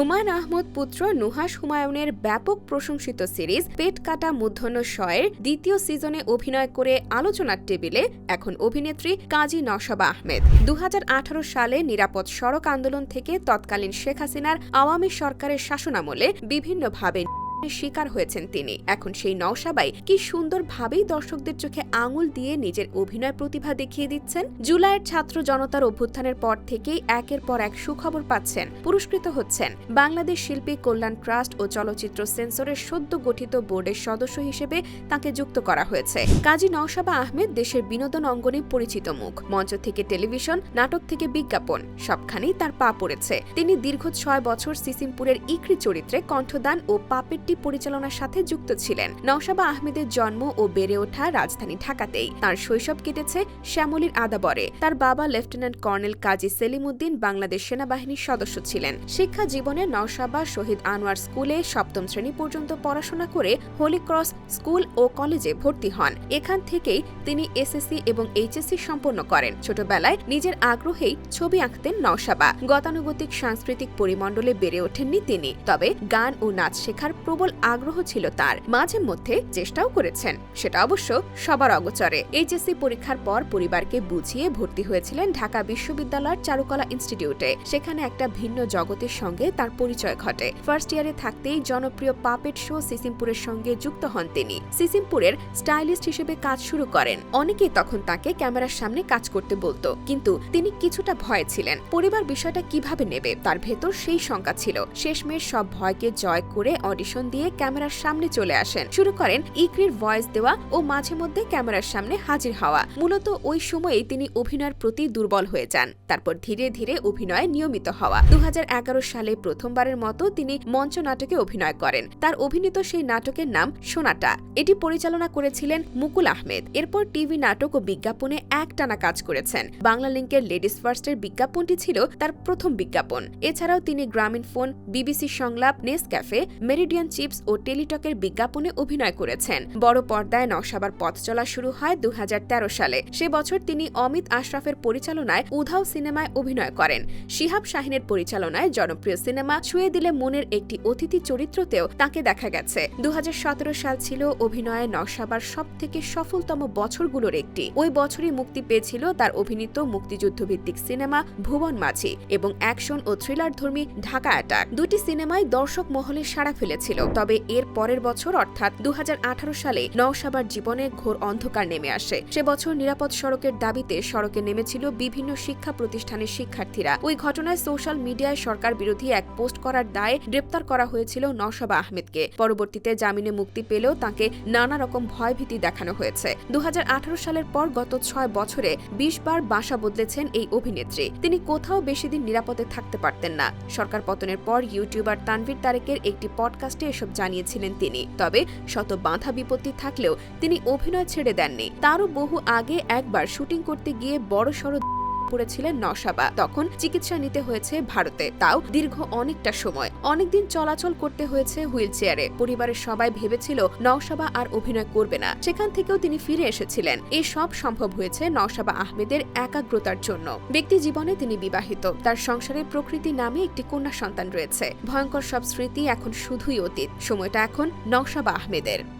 হুমায়ুন আহমদ পুত্র নুহাস হুমায়ুনের ব্যাপক প্রশংসিত সিরিজ পেট কাটা মূর্ধন্য শয়ের দ্বিতীয় সিজনে অভিনয় করে আলোচনার টেবিলে এখন অভিনেত্রী কাজী নশবা আহমেদ। দু হাজার আঠারো সালে নিরাপদ সড়ক আন্দোলন থেকে তৎকালীন শেখ হাসিনার আওয়ামী সরকারের শাসনামলে বিভিন্নভাবে শিকার হয়েছেন তিনি। এখন সেই নওশাবাই কি সুন্দরভাবেই দর্শকদের চোখে আঙুল দিয়ে নিজের অভিনয় প্রতিভা দেখিয়ে দিচ্ছেন? জুলাইয়ের ছাত্র জনতার অভ্যুত্থানের পর থেকেই একের পর এক সুখবর পাচ্ছেন, পুরস্কৃত হচ্ছেন। বাংলাদেশ শিল্পী কল্যাণ ট্রাস্ট ও চলচ্চিত্র সেন্সরের সদ্য গঠিত বোর্ডের সদস্য হিসেবে তাকে যুক্ত করা হয়েছে। কাজী নওশাবা আহমেদ দেশের বিনোদন অঙ্গনে পরিচিত মুখ। মঞ্চ থেকে টেলিভিশন, নাটক থেকে বিজ্ঞাপন, সবখানেই তার পা পড়েছে। তিনি দীর্ঘ ছয় বছর সিসিমপুরের ইকরি চরিত্রে কণ্ঠদান ও পাপেট টি পরিচালনার সাথে যুক্ত ছিলেন। নওশাবা আহমেদের জন্ম ও বেড়ে ওঠা রাজধানী ঢাকাতেই। তার শৈশব কেটেছে শ্যামলীর আদাবরে। তার বাবা লেফটেন্যান্ট কর্নেল কাজী সেলিম উদ্দিন বাংলাদেশ সেনাবাহিনীর সদস্য ছিলেন। শিক্ষা জীবনে নওশাবা শহীদ আনোয়ার স্কুলে সপ্তম শ্রেণি পর্যন্ত পড়াশোনা করে হোলি ক্রস স্কুল ও কলেজে ভর্তি হন। এখান থেকেই তিনি এসএসসি এবং এইচএসসি সম্পন্ন করেন। ছোটবেলায় নিজের আগ্রহেই ছবি আঁকতেন নওশাবা। গতানুগতিক সাংস্কৃতিক পরিমণ্ডলে বেড়ে ওঠেননি তিনি। তবে গান ও নাচ শেখার প্রবল আগ্রহ ছিল তার। মাঝে মধ্যে চেষ্টাও করেছেন। সেটা অবশ্য সবার অগোচরে। এইচএসসি পরীক্ষার পর পরিবারকে বুঝিয়ে ভর্তি হয়েছিলেন ঢাকা বিশ্ববিদ্যালয়ের চারুকলা ইনস্টিটিউটে। সেখানে একটা ভিন্ন জগতের সঙ্গে তার পরিচয় ঘটে। ফার্স্ট ইয়ারে থাকতেই জনপ্রিয় পাপেট শো সিসিমপুরের সঙ্গে যুক্ত হন তিনি। সিসিমপুরের স্টাইলিস্ট হিসেবে কাজ শুরু করেন। অনেকেই তখন তাকে ক্যামেরার সামনে কাজ করতে বলতো। কিন্তু তিনি কিছুটা ভয়ে ছিলেন। পরিবার বিষয়টা কীভাবে নেবে? তার ভেতর সেই শঙ্কা ছিল। শেষমেশ সব ভয়কে জয় করে অডিশন দিয়ে ক্যামেরার সামনে চলে আসেন। শুরু করেন ইকরির ভয়েস দেওয়া ও মাঝে মধ্যে ক্যামেরার সামনে হাজির হওয়া। মূলত ওই সময়েই তিনি অভিনয়ের প্রতি দুর্বল হয়ে যান। তারপর ধীরে ধীরে অভিনয়ে নিয়মিত হওয়া। দু সালে প্রথমবারের মতো তিনি মঞ্চ নাটকে অভিনয় করেন। তার অভিনীত সেই নাটকের নাম সোনাটা। এটি পরিচালনা করেছিলেন মুকুল আহমেদ। এরপর টিভি নাটক ও বিজ্ঞাপনে একটানা কাজ করেছেন। বাংলা লিঙ্কের লেডিস ফার্স্টের বিজ্ঞাপনটি ছিল তার প্রথম বিজ্ঞাপন। এছাড়াও তিনি গ্রামীণ ফোন, বিবিসি সংলাপ, নেস ক্যাফে, মেরিডিয়ান চিপস ও টেলিটকের বিজ্ঞাপনে অভিনয় করেছেন। বড় পর্দায় নকশাবার পথ চলা শুরু হয় দু হাজার তেরো সালে। সে বছর তিনি অমিত আশরাফের পরিচালনায় উধাও সিনেমায় অভিনয় করেন। শিহাব শাহিনের পরিচালনায় জনপ্রিয় সিনেমা ছুঁয়ে দিলে মনের একটি অতিথি চরিত্রতেও তাকে দেখা গেছে। দু হাজার সতেরো সাল ছিল অভিনয়ে নকশাবার সব থেকে সফলতম বছরগুলোর একটি। ওই বছরই মুক্তি পেয়েছিল তার অভিনীত মুক্তিযুদ্ধভিত্তিক সিনেমা ভুবন মাঝি এবং অ্যাকশন ও থ্রিলার ধর্মী ঢাকা অ্যাটাক। দুটি সিনেমায় দর্শক মহলে সাড়া ফেলেছিল। তবে এর পরের বছর, অর্থাৎ দু হাজার আঠারো সালে, নওশাবার জীবনে ঘোর অন্ধকার নেমে আসে। সে বছর নিরাপদ সড়কের দাবিতে সড়কে নেমেছিল বিভিন্ন শিক্ষা প্রতিষ্ঠানের শিক্ষার্থীরা। ওই ঘটনায় সোশ্যাল মিডিয়ায় সরকার বিরোধী এক পোস্ট করার দায়ে গ্রেপ্তার করা হয়েছিল নওশাবা আহমেদকে। পরবর্তীতে জামিনে মুক্তি পেলেও তাকে নানা রকম ভয়ভীতি দেখানো হয়েছে। দু হাজার আঠারো সালের পর গত ছয় বছরে বিশ বার বাসা বদলেছেন এই অভিনেত্রী। তিনি কোথাও বেশি দিন নিরাপদে থাকতে পারতেন না। সরকার পতনের পর ইউটিউবার তানভীর তারেকের একটি পডকাস্টে এসব জানিয়েছিলেন তিনি। তবে শত বাধা বিপত্তি থাকলেও তিনি অভিনয় ছেড়ে দেননি। তারও বহু আগে একবার শুটিং করতে গিয়ে বড়সড় পড়েছিলেন নশাবা। তখন চিকিৎসা নিতে হয়েছে ভারতে। তাও দীর্ঘ অনেকটা সময়। অনেকদিন চলাচল করতে হয়েছে হুইল চেয়ারে পরিবারের সবাই ভেবেছিল নওশাবা আর অভিনয় করবে না। সেখান থেকেও তিনি ফিরে এসেছিলেন। এই সব সম্ভব হয়েছে নওশাবা আহমেদের একাগ্রতার জন্য। ব্যক্তি জীবনে তিনি বিবাহিত। তার সংসারে প্রকৃতি নামে একটি কন্যা সন্তান রয়েছে। ভয়ঙ্কর সব স্মৃতি এখন শুধুই অতীত। সময়টা এখন নওশাবা আহমেদের।